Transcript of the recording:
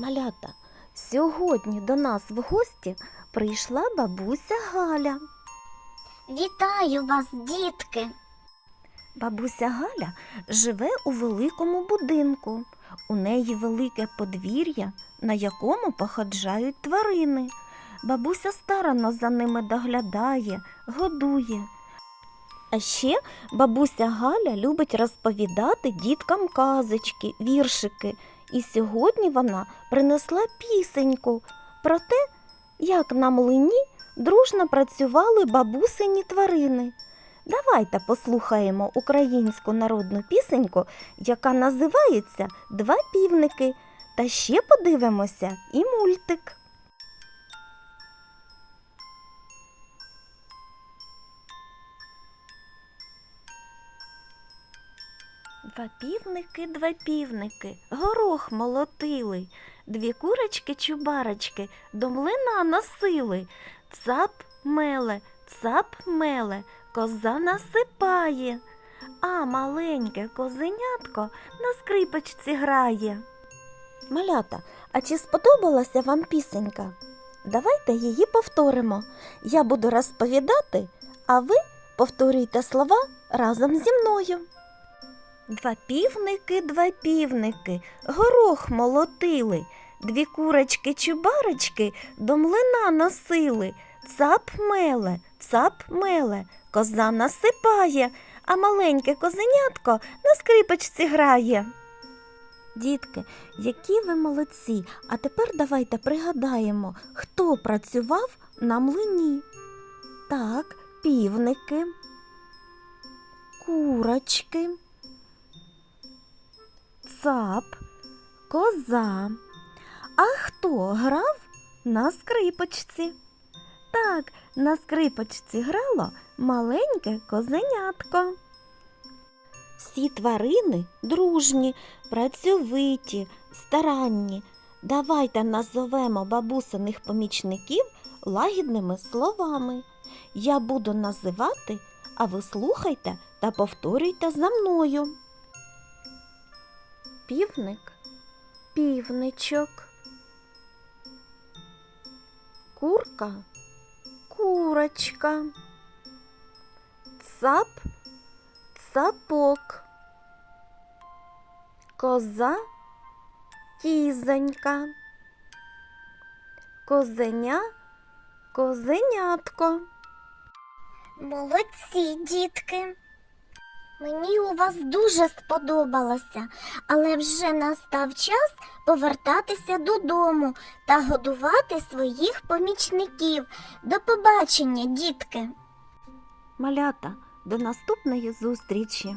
Малята, сьогодні до нас в гості прийшла бабуся Галя. Вітаю вас, дітки! Бабуся Галя живе у великому будинку. У неї велике подвір'я, на якому походжають тварини. Бабуся старанно за ними доглядає, годує. А ще бабуся Галя любить розповідати діткам казочки, віршики. І сьогодні вона принесла пісеньку про те, як на млині дружно працювали бабусині тварини. Давайте послухаємо українську народну пісеньку, яка називається Два півники. Та ще подивимося і мультик. Два півники, два півники, горох молотили, дві курочки чубарочки до млина носили. Цап меле, цап меле, коза насипає, а маленьке козенятко на скрипочці грає. Малята, а чи сподобалася вам пісенька? Давайте її повторимо. Я буду розповідати, а ви повторюйте слова разом зі мною. Два півники, два півники, горох молотили, дві курочки чубарочки до млина носили. Цап меле, цап меле, коза насипає, а маленьке козенятко на скрипочці грає. Дітки, які ви молодці! А тепер давайте пригадаємо, хто працював на млині. Так, півники, курочки, цап, коза. А хто грав на скрипочці? Так, на скрипочці грало маленьке козенятко. Всі тварини дружні, працьовиті, старанні. Давайте назовемо бабусиних помічників лагідними словами. Я буду називати, а ви слухайте та повторюйте за мною. Півник, півничок, курка, курочка, цап, цапок, коза, кізонька, козеня, козенятко. Молодці, дітки! Мені у вас дуже сподобалося, але вже настав час повертатися додому та годувати своїх помічників. До побачення, дітки! Малята, до наступної зустрічі!